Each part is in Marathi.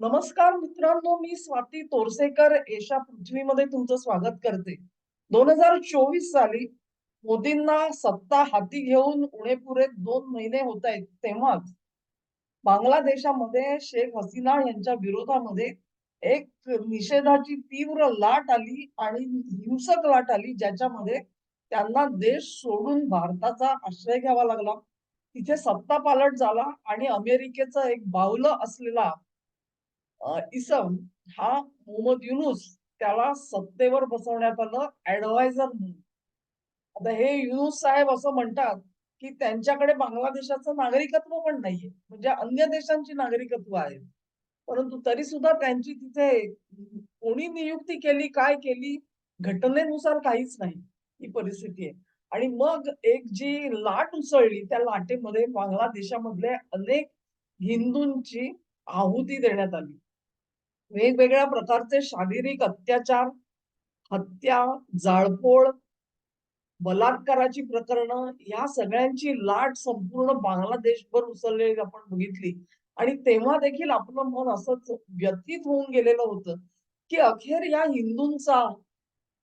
नमस्कार मित्रांनो मी स्वाती तोरसेकर. एशा पृथ्वीमध्ये तुमचं स्वागत करते. दोन हजार चोवीस साली मोदींना सत्ता हाती घेऊन उणेपुरे दोन महिने होत आहेत. तेव्हाच बांगलादेशामध्ये शेख हसीना यांच्या विरोधामध्ये एक निषेधाची तीव्र लाट आली आणि हिंसक लाट आली ज्याच्यामध्ये त्यांना देश सोडून भारताचा आश्रय घ्यावा लागला. तिथे सत्ता पालट झाला आणि अमेरिकेचं एक बावलं असलेला इसम हा मोहम्मद युनुस त्याला सत्तेवर बसवण्यात आलं ऍडवायझर म्हणून. आता हे युनुस साहेब असं म्हणतात की त्यांच्याकडे बांगलादेशाचं नागरिकत्व पण नाहीये म्हणजे अन्य देशांची नागरिकत्व आहेत. परंतु तरी सुद्धा त्यांची तिथे कोणी नियुक्ती केली काय केली घटनेनुसार काहीच नाही ही परिस्थिती आहे. आणि मग एक जी लाट उसळली त्या लाटेमध्ये बांगलादेशामधले अनेक हिंदूंची आहुती देण्यात आली. वेगवेगळ्या प्रकारचे शारीरिक अत्याचार हत्या जाळपोळ बलात्काराची प्रकरणं या सगळ्यांची लाट संपूर्ण बांगलादेशभर उसळलेली आपण बघितली. आणि तेव्हा देखील आपलं मन असंच व्यथित होऊन गेलेलं होतं की अखेर या हिंदूंचा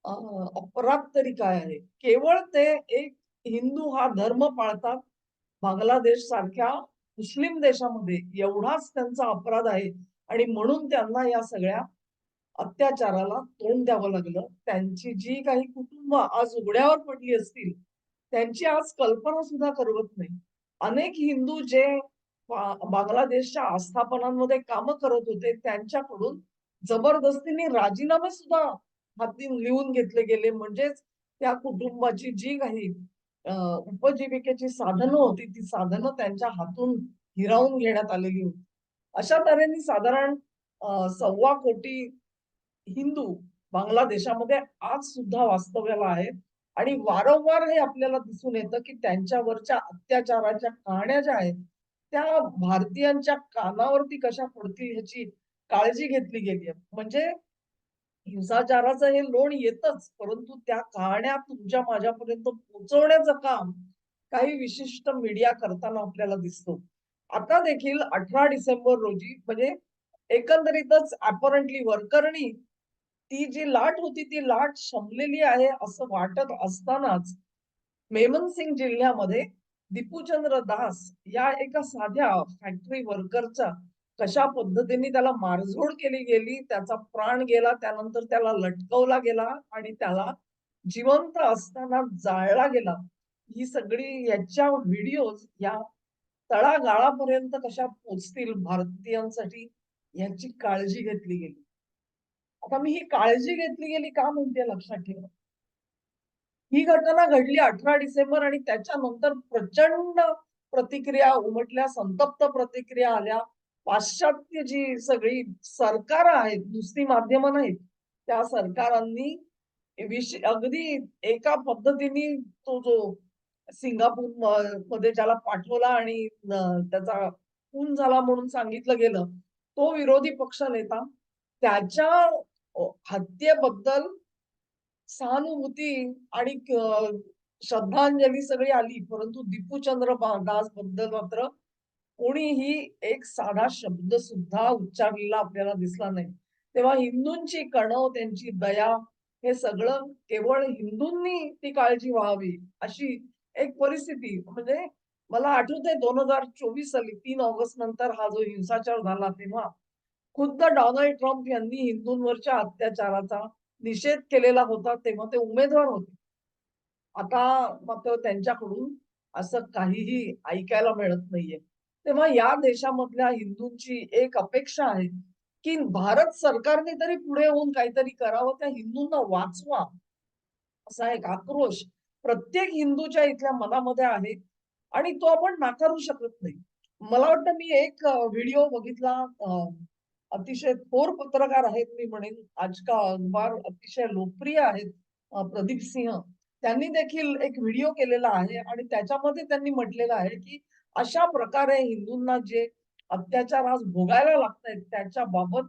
अपराध तरी काय आहे? केवळ ते एक हिंदू हा धर्म पाळतात बांगलादेश सारख्या मुस्लिम देशामध्ये एवढाच त्यांचा अपराध आहे आणि म्हणून त्यांना या सगळ्या अत्याचाराला तोंड द्यावं लागलं. त्यांची जी काही कुटुंब आज उघड्यावर पडली असतील त्यांची आज कल्पना सुद्धा करवत नाही. अनेक हिंदू जे बांगलादेशच्या आस्थापनांमध्ये काम करत होते त्यांच्याकडून जबरदस्तीने राजीनामे सुद्धा हाती लिहून घेतले गेले. म्हणजेच त्या कुटुंबाची जी काही उपजीविकेची साधनं होती ती साधनं त्यांच्या हातून हिरावून घेण्यात आलेली होती. अशा तऱ्हेने साधारण सव्वा कोटी हिंदू बांगलादेशामध्ये आज सुद्धा वास्तव्याला आहेत. आणि वारंवार हे आपल्याला दिसून येतं की त्यांच्यावरच्या अत्याचाराच्या कहाण्या ज्या आहेत त्या भारतीयांच्या कानावरती कशा पडतील ह्याची काळजी घेतली गेली आहे. म्हणजे हिंसाचाराचं हे लोण येतच परंतु त्या कहाण्या तुमच्या माझ्यापर्यंत पोहोचवण्याचं काम काही विशिष्ट मीडिया करताना आपल्याला दिसतो. आता देखील अठरा डिसेंबर रोजी म्हणजे एकंदरीतच अपरंटली वरकरणी ती जी लाट होती ती लाट शमलेली आहे असं वाटत असतानाच मेमनसिंग जिल्ह्यामध्ये दीपूचंद्र दास या एका साध्या फॅक्टरी वर्करचा कशा पद्धतीने त्याला मारझोड केली गेली त्याचा प्राण गेला त्यानंतर त्याला लटकवला गेला आणि त्याला जिवंत असताना जाळला गेला. ही सगळी याच्या व्हिडिओज या तळागाळापर्यंत कशा पोचतील भारतीयांसाठी याची काळजी घेतली गेली. आता मी ही काळजी घेतली गेली का म्हणते लक्षात ठेवा. ही घटना घडली अठरा डिसेंबर आणि त्याच्यानंतर प्रचंड प्रतिक्रिया उमटल्या संतप्त प्रतिक्रिया आल्या. पाश्चात्य जी सगळी सरकार आहेत नुसती माध्यमं नाहीत त्या सरकारांनी विश अगदी एका पद्धतीने तो जो सिंगापूरमध्ये ज्याला पाठवला आणि त्याचा खून झाला म्हणून सांगितलं गेलं तो विरोधी पक्ष नेता त्याच्या हत्येबद्दल सहानुभूती आणि श्रद्धांजली सगळी आली परंतु दीपूचंद्र बा- दासबद्दल मात्र कोणीही एक साधा शब्द सुद्धा उच्चारलेला आपल्याला दिसला नाही. तेव्हा हिंदूंची कणव त्यांची दया हे सगळं केवळ हिंदूंनी ती काळजी व्हावी अशी एक परिस्थिती. म्हणजे मला आठवतंय दोन हजार चोवीस साली तीन ऑगस्ट नंतर हा जो हिंसाचार झाला तेव्हा खुद्द डोनाल्ड ट्रम्प यांनी हिंदूंवरच्या अत्याचाराचा निषेध केलेला होता तेव्हा ते उमेदवार होते. आता मात्र त्यांच्याकडून असं काहीही ऐकायला मिळत नाहीये. तेव्हा या देशामधल्या हिंदूंची एक अपेक्षा आहे की भारत सरकारने तरी पुढे होऊन काहीतरी करावं त्या हिंदूंना वाचवा. असा एक आक्रोश प्रत्येक हिंदूच्या इथल्या मनामध्ये आहे आणि तो आपण नाकारू शकत नाही. मला वाटतं मी एक व्हिडिओ बघितला अतिशय थोर पत्रकार आहेत मी म्हणेन आज का अखबार अतिशय लोकप्रिय आहेत प्रदीप सिंह. त्यांनी देखील एक व्हिडिओ केलेला आहे आणि त्याच्यामध्ये त्यांनी म्हटलेलं आहे की अशा प्रकारे हिंदूंना जे अत्याचार आज भोगायला लागतायत त्याच्या बाबत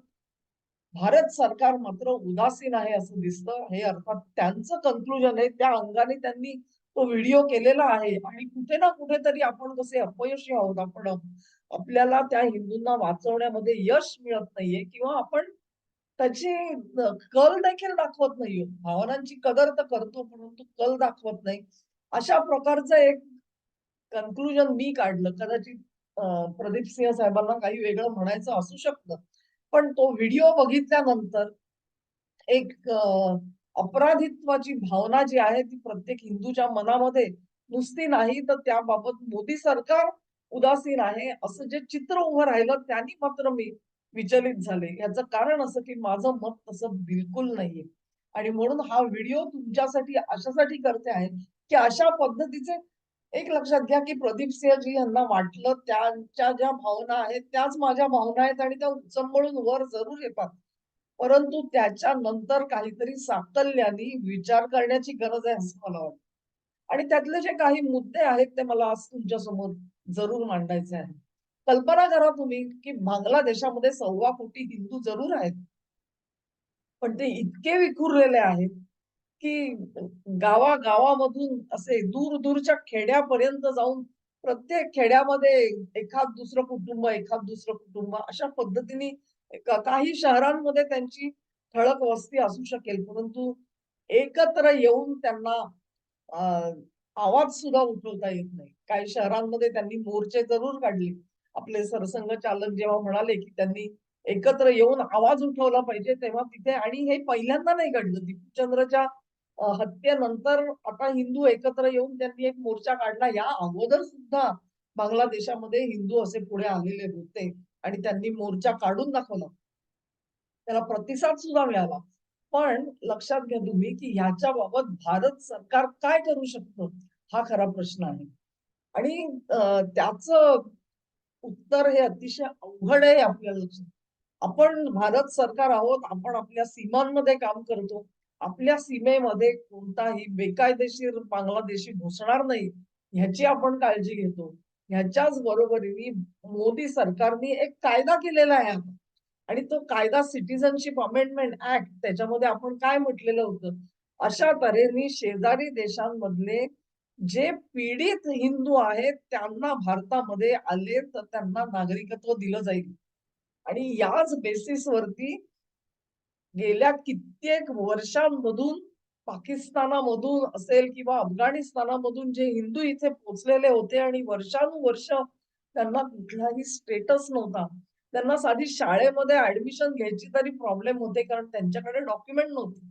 भारत सरकार मात्र उदासीन आहे असं दिसतं हे अर्थात त्यांचं कन्क्लुजन आहे त्या अंगाने त्यांनी तो व्हिडिओ केलेला आहे आणि कुठे ना कुठेतरी आपण कसे अपयशी आहोत आपण आपल्याला त्या हिंदूंना वाचवण्यामध्ये यश मिळत नाहीये किंवा आपण त्याची कल देखील दाखवत नाहीये. भावनांची कदर तर करतो, परंतु कल दाखवत नाही. अशा प्रकारचं एक कन्क्लुजन मी काढलं. कदाचित प्रदीप सिंह साहेबांना काही वेगळं म्हणायचं असू शकतं. पण तो व्हिडिओ बघितल्यानंतर एक अपराधित्वाची भावना जी आहे ती प्रत्येक हिंदूच्या मनामध्ये नुसती नाही तर त्याबाबत मोदी सरकार उदासीन आहे असं जे चित्र उभं राहिलं त्यांनी मात्र मी विचलित झाले. याचं कारण असं की माझं मत तसं बिलकुल नाहीये. आणि म्हणून हा व्हिडिओ तुमच्यासाठी अशासाठी करते आहे, की अशा पद्धतीचे एक लक्षात घ्या, की प्रदीप सिंहजी यांना वाटलं त्यांच्या ज्या भावना आहेत त्याच माझ्या भावना आहेत आणि त्या उचंबळून वर जरूर येतात. परंतु त्याच्यानंतर काहीतरी साकल्याने विचार करण्याची गरज आहे असं मला वाटतं. आणि त्यातले जे काही मुद्दे आहेत ते मला आज तुमच्यासमोर जरूर मांडायचे आहे कल्पना करा तुम्ही, की बांगलादेशामध्ये सव्वा कोटी हिंदू जरूर आहेत. पण ते इतके विखुरलेले आहेत, की गावागावामधून असे दूर-दूरच्या खेड्यापर्यंत जाऊन प्रत्येक खेड्यामध्ये एखाद दुसरं कुटुंब, एखाद दुसरं कुटुंब अशा पद्धतीने काही शहरांमध्ये त्यांची ठळक वस्ती असू शकेल, परंतु एकत्र येऊन त्यांना आवाज सुद्धा उठवता येत नाही. काही शहरांमध्ये त्यांनी मोर्चे जरूर काढले. आपले सरसंघचालक जेव्हा म्हणाले, की त्यांनी एकत्र येऊन आवाज उठवला पाहिजे, तेव्हा तिथे आणि हे पहिल्यांदा नाही घडलं. दीपचंद्रच्या हत्येनंतर आता हिंदू एकत्र येऊन त्यांनी एक मोर्चा काढला. या अगोदर सुद्धा बांगलादेशामध्ये हिंदू असे पुढे आलेले होते आणि त्यांनी मोर्चा काढून दाखवला. त्याला प्रतिसाद सुद्धा मिळाला. पण लक्षात घ्या तुम्ही, की ह्याच्याबाबत भारत सरकार काय करू शकतं? हा खरा प्रश्न आहे. आणि त्याच उत्तर हे अतिशय अवघड आहे आपल्या लक्षात. आपण भारत सरकार आहोत. आपण आपल्या सीमांमध्ये काम करतो. आपल्या सीमेमध्ये कोणताही बेकायदेशीर बांगलादेशी घुसणार नाही, ह्याची आपण काळजी घेतो. ह्याच्याच बरोबरीने मोदी सरकारने एक कायदा केलेला आहे आणि तो कायदा सिटीजनशिप अमेंडमेंट ऍक्ट त्याच्यामध्ये आपण काय म्हटलेलं होतं? अशा तऱ्हेने शेजारी देशांमधले जे पीडित हिंदू आहेत त्यांना भारतामध्ये आले तर त्यांना नागरिकत्व दिलं जाईल. आणि याच बेसिसवरती गेल्या कित्येक वर्षांमधून पाकिस्तानामधून असेल किंवा अफगाणिस्तानामधून जे हिंदू इथे पोहोचलेले होते आणि वर्षानुवर्ष त्यांना कुठलाही स्टेटस नव्हता. त्यांना साधी शाळेमध्ये ऍडमिशन घ्यायची तरी प्रॉब्लेम होते कारण त्यांच्याकडे डॉक्युमेंट नव्हते.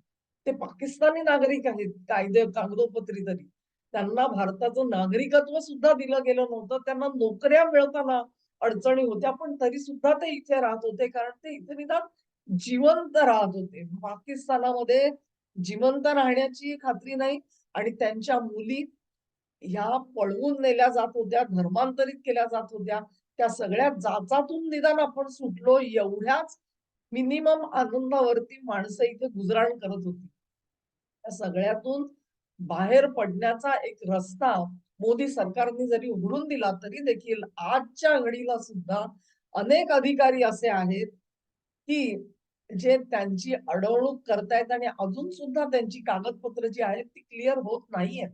ते पाकिस्तानी नागरिक आहेत कायदे कागदोपत्री तरी. त्यांना भारताचं नागरिकत्व सुद्धा दिलं गेलं नव्हतं. त्यांना नोकऱ्या मिळताना अडचणी होत्या, पण तरी सुद्धा ते इथे राहत होते कारण ते इथे निदान जिवंत राहत होते. पाकिस्तानामध्ये जिवंत राहण्याची खात्री नाही आणि त्यांच्या मुली ह्या पळवून नेल्या जात होत्या, धर्मांतरित केल्या जात होत्या. त्या सगळ्या जाचातून निदान आपण सुटलो एवढ्याच मिनिमम आनंदावरती माणसं इथे गुजराण करत होती. त्या सगळ्यातून बाहेर पडण्याचा एक रस्ता मोदी सरकारने जरी उघडून दिला, तरी देखील आजच्या घडीला सुद्धा अनेक अधिकारी असे आहेत, की जे त्यांची अडवणूक करतायत आणि अजून सुद्धा त्यांची कागदपत्र जी आहेत ती क्लिअर होत नाहीये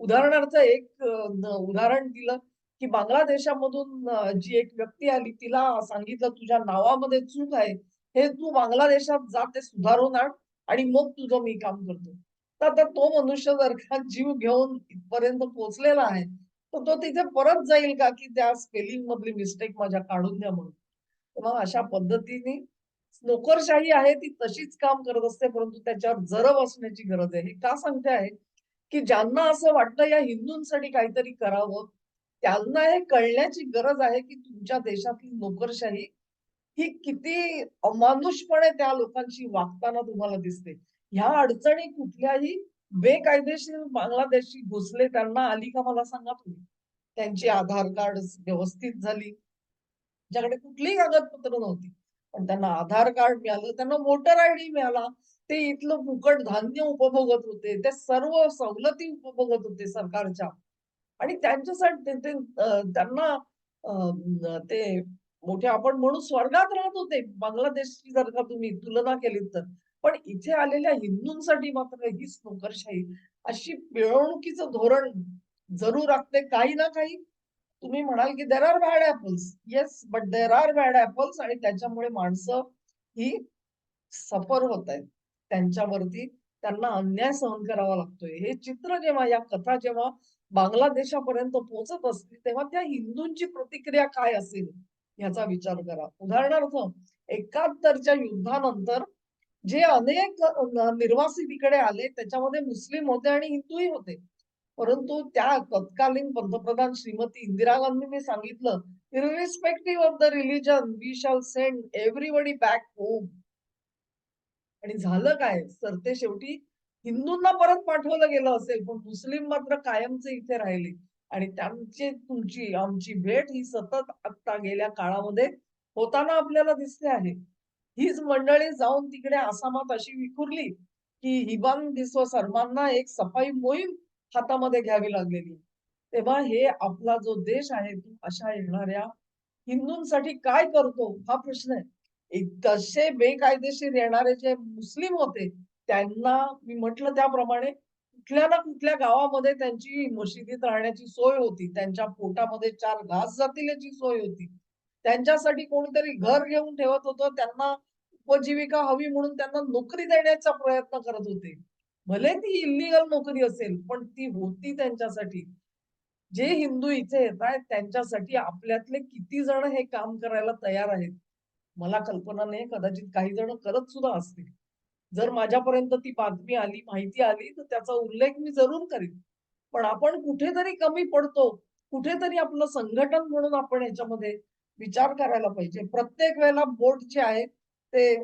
उदाहरणार्थ एक उदाहरण दिलं, की बांगलादेशामधून जी एक व्यक्ती आली तिला सांगितलं, "तुझ्या नावामध्ये चूक आहे. हे तू बांगलादेशात जा ते सुधारून आण आणि मग तुझं मी काम करतो." तर आता तो मनुष्य जर का जीव घेऊन इथपर्यंत पोहोचलेला आहे, तर तो तिथे परत जाईल का, की त्या स्पेलिंग मधली मिस्टेक माझ्या काढून द्या म्हणून. मग अशा पद्धतीने नोकरशाही आहे ती तशीच काम करत असते, परंतु त्याच्यावर जरब असण्याची गरज आहे. हे का सांगते आहे, की ज्यांना असं वाटतं या हिंदूंसाठी काहीतरी करावं, त्यांना हे कळण्याची गरज आहे, की तुमच्या देशातली नोकरशाही ही किती अमानुषपणे त्या लोकांशी वागताना तुम्हाला दिसते. ह्या अडचणी कुठल्याही बेकायदेशीर बांगलादेशी घुसले त्यांना आली का मला सांगा तुम्ही? त्यांची आधार कार्ड व्यवस्थित झाली. ज्याकडे कुठलीही कागदपत्र नव्हती. पण त्यांना आधार कार्ड मिळालं, त्यांना वोटर आयडी मिळाला. ते इथलं फुकट धान्य उपभोगत होते. त्या सर्व सवलती उपभोगत होते सरकारच्या. आणि त्यांच्यासाठी ते त्यांना ते मोठे आपण म्हणू स्वर्गात राहत होते. बांगलादेशची जर का तुम्ही तुलना केलीत तर. पण इथे आलेल्या हिंदूंसाठी मात्र हीच नोकरशाही अशी पिळवणुकीचं धोरण जरूर राखते. काही ना काही तुम्ही म्हणाल की there are bad apples yes but there are bad apples आणि त्याच्यामुळे माणसं ही सफर होत आहेत. त्यांच्यावरती त्यांना अन्याय सहन करावा लागतोय. हे चित्र जेव्हा या कथा जेव्हा बांगलादेशापर्यंत पोहोचत असतील तेव्हा त्या हिंदूंची प्रतिक्रिया काय असेल याचा विचार करा. उदाहरणार्थ एकाहत्तरच्या युद्धानंतर जे अनेक निर्वासित इकडे आले त्याच्यामध्ये मुस्लिम होते आणि हिंदूही होते. परंतु त्या तत्कालीन पंतप्रधान श्रीमती इंदिरा गांधींनी सांगितलं irrespective of the religion we shall send everybody back home आणि झालं काय? तर ते शेवटी हिंदूंना परत पाठवलं गेलं असेल पण मुस्लिम मात्र कायमचे इथे राहिले. आणि त्यांची तुमची आमची भेट ही सतत आता गेल्या काळामध्ये होताना आपल्याला दिसते आहे. हीच मंडळी जाऊन तिकडे आसामात अशी विखुरली की हिबान बिस्व सर्वांना एक सफाई मोहीम हातामध्ये घ्यावी लागलेली. तेव्हा हे आपला जो देश आहे तो अशा येणाऱ्या हिंदूंसाठी काय करतो हा प्रश्न आहे. तसे बेकायदेशीर येणारे जे मुस्लिम होते त्यांना मी म्हटलं त्याप्रमाणे कुठल्या ना कुठल्या गावामध्ये त्यांची मशिदीत राहण्याची सोय होती. त्यांच्या पोटामध्ये चार घास जातील याची सोय होती. त्यांच्यासाठी कोणीतरी घर घेऊन ठेवत होतं. त्यांना उपजीविका हवी म्हणून त्यांना नोकरी देण्याचा प्रयत्न करत होते. भले ती इलिगल नोकरी असेल पण ती होती त्यांच्यासाठी. जे हिंदू इथे येत आहेत त्यांच्यासाठी आपल्यातले किती जण हे काम करायला तयार आहेत? मला कल्पना नाही कदाचित काही जण करत सुद्धा असतील. जर माझ्यापर्यंत ती बातमी आली माहिती आली तर त्याचा उल्लेख मी जरूर करीन. पण आपण कुठेतरी कमी पडतो. कुठेतरी आपलं संघटन म्हणून आपण याच्यामध्ये विचार करायला पाहिजे. प्रत्येक वेळेला बोट जे आहे ते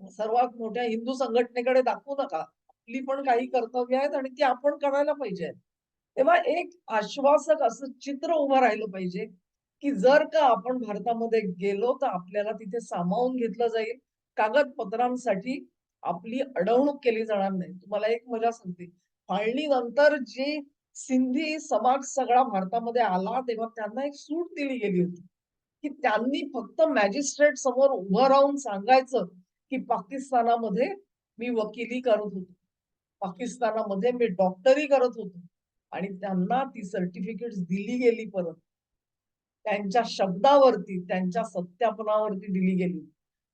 सर्वात मोठ्या हिंदू संघटनेकडे दाखवू नका. आपली पण काही कर्तव्य आहेत आणि ती आपण करायला पाहिजे. तेव्हा एक आश्वासक असं चित्र उभं राहिलं पाहिजे की जर का आपण भारतामध्ये गेलो तर आपल्याला तिथे सामावून घेतलं जाईल. कागदपत्रांसाठी आपली अडवणूक केली जाणार नाही. तुम्हाला एक मजा सांगते. फाळणी नंतर जी सिंधी समाज सगळा भारतामध्ये आला तेव्हा त्यांना एक सूट दिली गेली होती. की त्यांनी फक्त मॅजिस्ट्रेट समोर उभं राहून सांगायचं की पाकिस्तानामध्ये मी वकिली करत होतो. पाकिस्तानामध्ये मी डॉक्टरी करत होतो. आणि त्यांना ती सर्टिफिकेट दिली गेली परत. त्यांच्या शब्दावरती त्यांच्या सत्यापनावरती दिली गेली.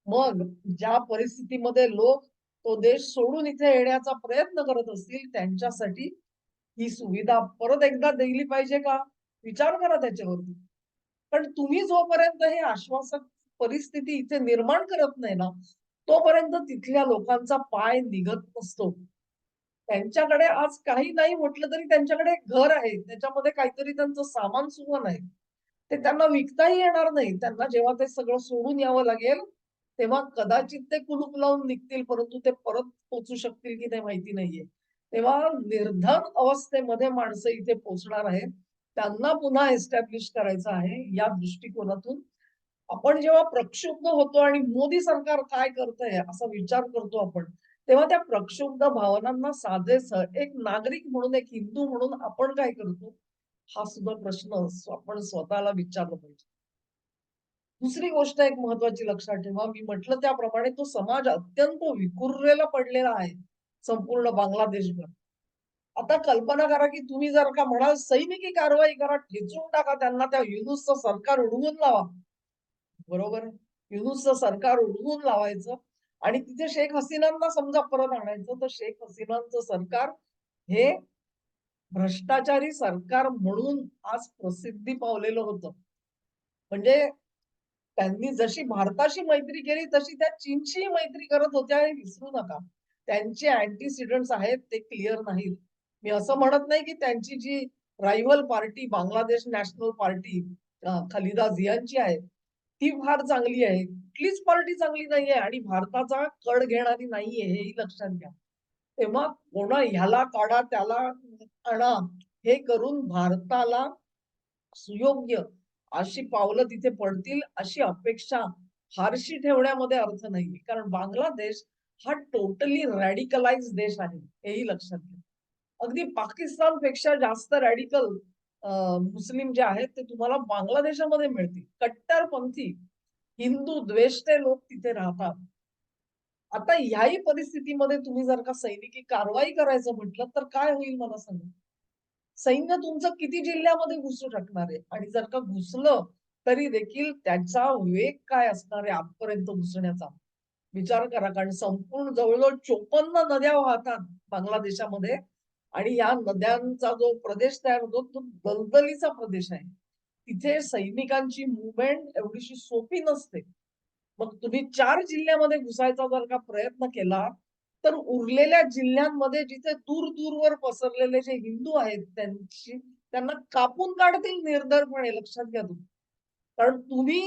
मग ज्या परिस्थितीमध्ये लोक तो देश सोडून इथे येण्याचा प्रयत्न करत असतील त्यांच्यासाठी ही सुविधा परत एकदा दिली पाहिजे का? विचार करा त्याच्यावरती. पण तुम्ही जोपर्यंत हे आश्वासक परिस्थिती इथे निर्माण करत नाही ना तोपर्यंत तिथल्या लोकांचा पाय निघत नसतो. त्यांच्याकडे आज काही नाही म्हटलं तरी त्यांच्याकडे घर आहे. त्याच्यामध्ये काहीतरी त्यांचं सामान सुवन आहे ते त्यांना विकताही येणार नाही. त्यांना जेव्हा ते सगळं सोडून यावं लागेल तेव्हा कदाचित ते कुलूप लावून निघतील परंतु ते परत पोचू शकतील की नाही माहिती नाहीये. तेव्हा निर्धन अवस्थेमध्ये माणसं इथे पोचणार आहेत. त्यांना पुन्हा एस्टॅब्लिश करायचं आहे या दृष्टिकोनातून. आपण जेव्हा प्रक्षुब्ध होतो आणि मोदी सरकार काय करतंय असा विचार करतो आपण तेव्हा त्या प्रक्षुब्ध भावनांना साधेस एक नागरिक म्हणून एक हिंदू म्हणून आपण काय करतो? हा सुद्धा प्रश्न आपण स्वतःला विचारला पाहिजे. दुसरी गोष्ट एक महत्वाची लक्षात ठेवा. मी म्हटलं त्याप्रमाणे तो समाज अत्यंत विखुरलेला पडलेला आहे संपूर्ण बांगलादेशभर. आता कल्पना करा की तुम्ही जर का म्हणाल सैनिकी कारवाई करा ठेचून टाका त्यांना त्या युनुसचं सरकार उडवून लावा. बरोबर? युनुसचं सरकार उडवून लावायचं आणि तिथे शेख हसीनांना समजा परत आणायचं तर शेख हसीनांचं सरकार हे भ्रष्टाचारी सरकार म्हणून आज प्रसिद्धी पावलेलं होतं. म्हणजे त्यांनी जशी भारताशी मैत्री केली तशी त्या चीनशी मैत्री करत होत्या. हे विसरू नका त्यांचे अँटीसिडंट्स आहेत ते क्लिअर नाहीत. मी असं म्हणत नाही की त्यांची जी rival party Bangladesh national party Khaleda झियांची आहे ती फार चांगली आहे. कुठलीच पार्टी चांगली नाहीये आणि भारताचा कड घेणारी नाहीये हेही लक्षात घ्या. तेव्हा कोणा ह्याला काढा त्याला आणा. हे करून भारताला सुयोग्य अशी पावलं तिथे पडतील अशी अपेक्षा फारशी ठेवण्यामध्ये अर्थ नाहीये. कारण बांगलादेश हा टोटली रॅडिकलाइज देश आहे हेही लक्षात घ्या. अगदी पाकिस्तानपेक्षा जास्त रॅडिकल मुस्लिम जे आहेत ते तुम्हाला बांगलादेशामध्ये मिळतील. कट्टरपंथी हिंदू द्वेष्टे लोक तिथे राहतात. आता ह्याही परिस्थितीमध्ये तुम्ही जर का सैनिकी कारवाई करायचं म्हटलं तर काय होईल मला सांगा? सैन्य तुमचं किती जिल्ह्यामध्ये घुसू शकणार आहे? आणि जर का घुसलं तरी देखील त्याचा वेग काय असणार आहे आजपर्यंत घुसण्याचा? विचार करा कारण संपूर्ण जवळजवळ चोपन्न नद्या वाहतात बांगलादेशामध्ये. आणि या नद्यांचा जो प्रदेश तयार होतो तो दलदलीचा प्रदेश आहे. तिथे सैनिकांची मुवमेंट एवढीशी सोपी नसते. मग तुम्ही चार जिल्ह्यामध्ये घुसायचा जर का प्रयत्न केला तर उरलेल्या जिल्ह्यांमध्ये जिथे दूर दूरवर पसरलेले जे हिंदू आहेत त्यांची त्यांना कापून काढतील निर्धारपणे लक्षात घ्या तुम्ही. कारण तुम्ही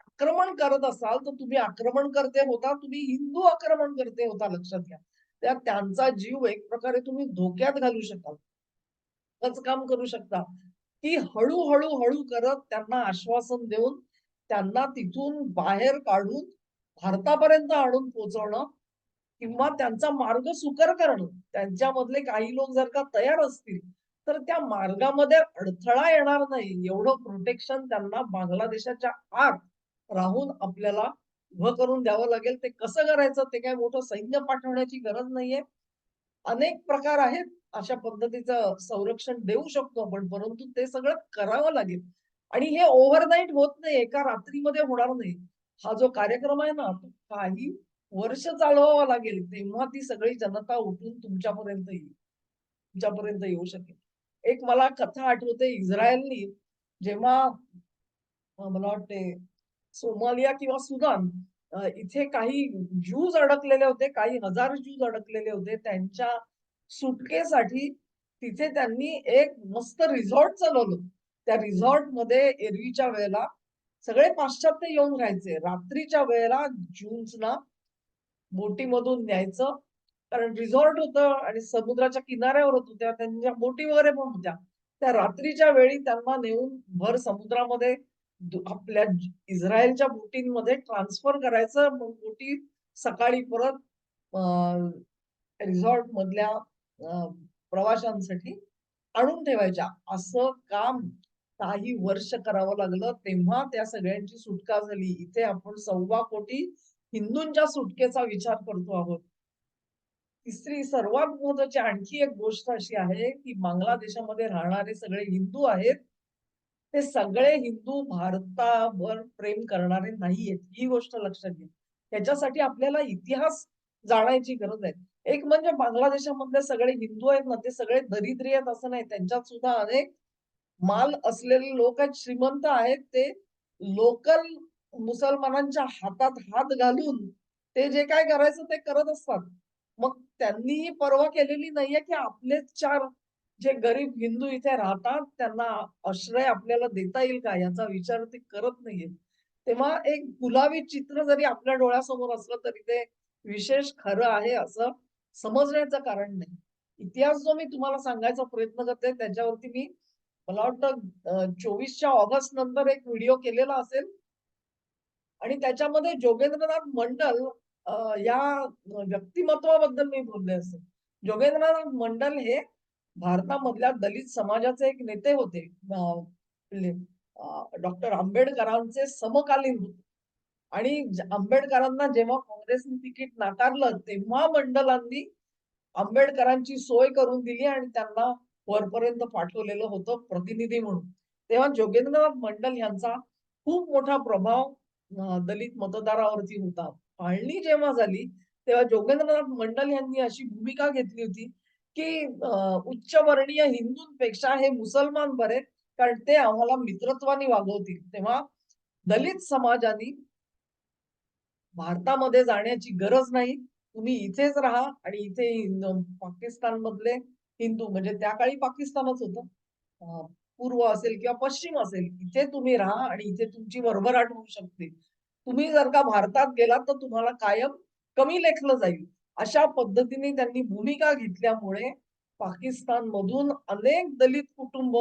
आक्रमण करत असाल तर तुम्ही आक्रमण करते होता तुम्ही हिंदू आक्रमण करते होता लक्षात घ्या. त्या त्यांचा जीव एक प्रकारे तुम्ही धोक्यात घालू शकाल. काम करू शकता. की हळूहळू हळू करत त्यांना आश्वासन देऊन त्यांना तिथून बाहेर काढून भारतापर्यंत आणून पोहोचवणं किंवा त्यांचा मार्ग सुकर करणं. त्यांच्यामधले काही लोक जर का तयार असतील तर त्या मार्गामध्ये अडथळा येणार नाही. एवढं प्रोटेक्शन त्यांना बांगलादेशाच्या आत राहून आपल्याला उभं करून द्यावं लागेल ते कसं करायचं ते काय मोठं सैन्य पाठवण्याची गरज नाहीये. अनेक प्रकार आहेत अशा पद्धतीचं संरक्षण देऊ शकतो आपण परंतु ते सगळं करावं लागेल. आणि हे ओव्हरनाईट होत नाही एका रात्रीमध्ये होणार नाही. हा जो कार्यक्रम आहे ना तो काही वर्ष चालवावा लागेल तेव्हा ती सगळी जनता उठून तुमच्यापर्यंत येईल. तुमच्यापर्यंत येऊ शकेल. एक मला कथा आठवते इस्रायलनी जेव्हा मला वाटते सोमालिया किंवा सुदान इथे काही ज्यूज अडकलेले होते काही हजार ज्यूज अडकलेले होते. त्यांच्या सुटकेसाठी तिथे त्यांनी एक मस्त रिसॉर्ट चालवलं. त्या रिझॉर्टमध्ये एरवीच्या वेळेला सगळे पाश्चात्य येऊन राहायचे. रात्रीच्या वेळेला जून्सना बोटीमधून न्यायचं. कारण रिसॉर्ट होतं आणि समुद्राच्या किनाऱ्यावर होत. होत्या त्यांच्या बोटी वगैरे पण होत्या. त्या रात्रीच्या वेळी त्यांना नेऊन भर समुद्रामध्ये आपल्या इस्रायलच्या बोटींमध्ये ट्रान्सफर करायचं बोटी सकाळी परत रिसॉर्ट मधल्या प्रवाशांसाठी आणून ठेवायच्या. असं काम काही वर्ष करावं लागलं तेव्हा त्या सगळ्यांची सुटका झाली. इथे आपण सव्वा कोटी हिंदूंच्या सुटकेचा विचार करतो आहोत. तिसरी सर्वात महत्वाची आणखी एक गोष्ट अशी आहे की बांगलादेशामध्ये राहणारे सगळे हिंदू आहेत. ते सगळे हिंदू भारतावर प्रेम करणारे नाहीयेत ही गोष्ट लक्षात घ्या. त्याच्यासाठी आपल्याला इतिहास जाणायची गरज आहे. एक म्हणजे बांगलादेशामधले सगळे हिंदू आहेत ना ते सगळे दरिद्री आहेत असं नाही. त्यांच्यात सुद्धा अनेक माल असलेले लोक आहेत श्रीमंत आहेत. ते लोकल मुसलमानांच्या हातात हात घालून ते जे काय करायचं ते करत असतात. मग त्यांनी परवा पर्वा केलेली नाहीये की आपलेच चार जे गरीब हिंदू इथे राहतात त्यांना आश्रय आपल्याला देता येईल का? याचा विचार ते करत नाहीये तेव्हा एक गुलाबी चित्र जरी आपल्या डोळ्यासमोर असलं तरी ते विशेष खरं आहे असं समजण्याचं कारण नाही. इतिहास जो मी तुम्हाला सांगायचा प्रयत्न करते त्याच्यावरती मी मला वाटतं चोवीसच्या ऑगस्ट नंतर एक व्हिडिओ केलेला असेल. आणि त्याच्यामध्ये जोगेंद्रनाथ मंडल या व्यक्तिमत्वाबद्दल मी बोलले असेल. जोगेंद्रनाथ मंडल हे भारतामधल्या दलित समाजाचे एक नेते होते डॉक्टर आंबेडकरांचे समकालीन होते. आणि आंबेडकरांना जेव्हा काँग्रेसने तिकीट नाकारलं तेव्हा मंडलांनी आंबेडकरांची सोय करून दिली आणि त्यांना वरपर्यंत पाठवलेलं होतं प्रतिनिधी म्हणून. तेव्हा जोगेंद्रनाथ मंडल यांचा खूप मोठा प्रभाव दलित मतदारावरती होता. फाळणी जेव्हा झाली तेव्हा जोगेंद्रनाथ मंडल यांनी अशी भूमिका घेतली होती की उच्चवर्णीय हिंदूंपेक्षा हे मुसलमान बरे कारण ते आम्हाला मित्रत्वाने वागवतील. तेव्हा दलित समाजाने भारतामध्ये जाण्याची गरज नाही. तुम्ही इथेच राहा आणि इथे पाकिस्तान मधले हिंदू म्हणजे त्या काळी पाकिस्तानच होतं. पूर्व असेल किंवा पश्चिम असेल इथे तुम्ही राहा आणि इथे तुमची भरभराट होऊ शकते. तुम्ही जर का भारतात गेलात तर तुम्हाला कायम कमी लेखलं जाईल. अशा पद्धतीने त्यांनी भूमिका घेतल्यामुळे पाकिस्तान मधून अनेक दलित कुटुंब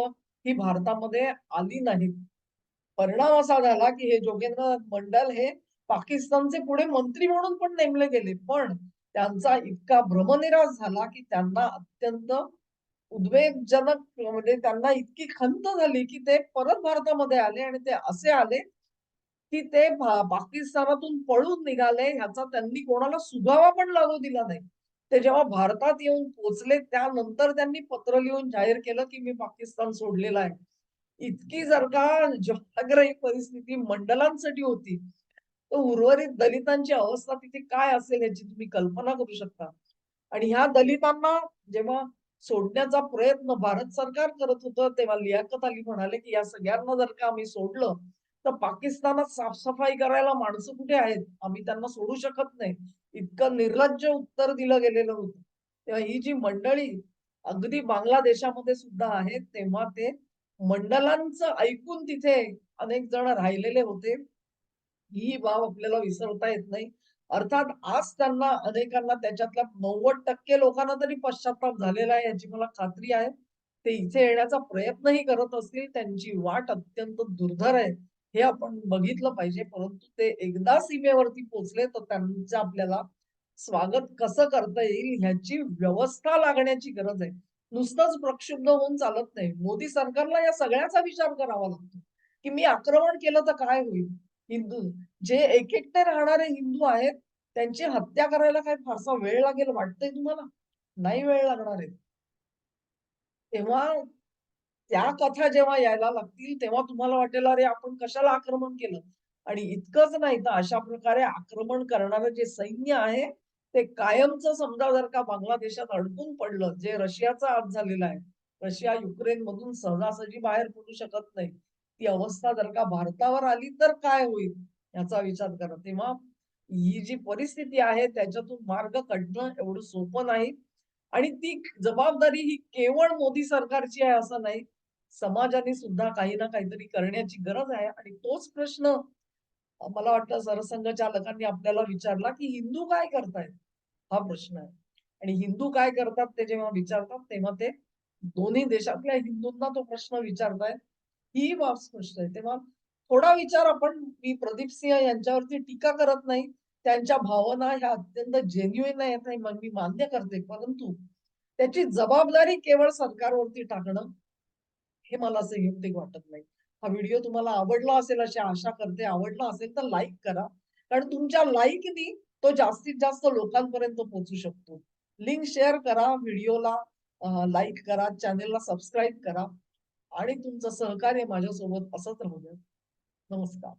ही भारतामध्ये आली नाहीत. परिणाम असा झाला की हे जोगेंद्रनाथ मंडल हे पाकिस्तानचे पुढे मंत्री म्हणून पण नेमले गेले. पण त्यांचा इतका भ्रमनिराश झाला की त्यांना अत्यंत उद्वेगजनक म्हणजे त्यांना इतकी खंत झाली की ते परत भारतामध्ये आले आणि ते असे आले की ते पाकिस्तानातून पळून निघाले ह्याचा त्यांनी कोणाला सुगावा पण लागू दिला नाही ते जेव्हा भारतात येऊन पोहोचले त्यानंतर त्यांनी पत्र लिहून जाहीर केलं, की मी पाकिस्तान सोडलेलं आहे. इतकी जर का जगाग्रही परिस्थिती मंडलांसाठी होती, तर उर्वरित दलितांची अवस्था तिथे काय असेल याची तुम्ही कल्पना करू शकता. आणि ह्या दलितांना जेव्हा सोडण्याचा प्रयत्न भारत सरकार करत होतं, तेव्हा लियाकत अली म्हणाले, की या सगळ्यांना जर का आम्ही सोडलं, तर पाकिस्तानात साफसफाई करायला माणसं कुठे आहेत? आम्ही त्यांना सोडू शकत नाही. इतकं निर्लज्ज उत्तर दिलं गेलेलं होतं. तेव्हा ही जी मंडळी अगदी बांगलादेशामध्ये सुद्धा आहेत, तेव्हा ते मंडलांचं ऐकून तिथे अनेक जण राहिलेले होते. ही बाब आपल्याला विसरता येत नाही. अर्थात आज त्यांना अनेकांना त्याच्यातल्या 90% लोकांना तरी पश्चाताप झालेला आहे याची मला खात्री आहे. ते इथे येण्याचा प्रयत्नही करत असतील. त्यांची वाट अत्यंत दुर्धर आहे. हे आपण बघितलं पाहिजे. परंतु ते एकदा सीमेवरती पोहोचले तर त्यांचं आपल्याला स्वागत कसं करता येईल ह्याची व्यवस्था लागण्याची गरज आहे. नुसतंच प्रक्षुब्ध होऊन चालत नाही. मोदी सरकारला या सगळ्याचा विचार करावा लागतो, की मी आक्रमण केलं तर काय होईल? हिंदू जे एकेकटे राहणारे हिंदू आहेत, त्यांची हत्या करायला काय फारसा वेळ लागेल वाटतंय तुम्हाला? नाही वेळ लागणार आहे. तेव्हा त्या कथा जेव्हा यायला लागतील, तेव्हा तुम्हाला वाटेल, "अरे, आपण कशाला आक्रमण केलं?" आणि इतकंच नाही तर अशा प्रकारे आक्रमण करणारं जे सैन्य आहे, ते कायमचं समजा जर का बांगलादेशात अडकून पडलं, जे रशियाचा आज झालेला आहे. रशिया युक्रेन मधून सहजासहजी बाहेर पडू शकत नाही. ती अवस्था जर का भारतावर आली तर काय होईल? याचा विचार करा. तेव्हा ही जी परिस्थिती आहे त्याच्यातून मार्ग काढणं एवढं सोपं नाही आणि ती जबाबदारी ही केवळ मोदी सरकारची आहे असं नाही. समाजाने सुद्धा काही ना काहीतरी करण्याची गरज आहे आणि तोच प्रश्न मला वाटतं सरसंघचालकांनी आपल्याला विचारला, की हिंदू काय करतायत? हा प्रश्न आहे. आणि हिंदू काय करतात ते जेव्हा विचारतात, तेव्हा ते दोन्ही देशातल्या हिंदूंना तो प्रश्न विचारतायत. ही बाब स्पष्ट आहे. तेव्हा थोडा विचार आपण मी प्रदीप सिंह यांच्यावरती टीका करत नाही. त्यांच्या भावना ह्या अत्यंत जेन्युइन आहेत मी मान्य करते. परंतु त्याची जबाबदारी केवळ सरकारवरती टाकणं, हे मला असं युक्तिक वाटत नाही. हा व्हिडिओ तुम्हाला आवडला असेल अशी आशा करते. आवडला असेल तर लाईक करा. कारण तुमच्या लाईकनी तो जास्तीत जास्त लोकांपर्यंत पोहोचू शकतो. लिंक शेअर करा, व्हिडिओला लाईक करा, चॅनेलला सबस्क्राईब करा आणि तुमचं सहकार्य माझ्यासोबत असंच राहू द्या. नमस्कार.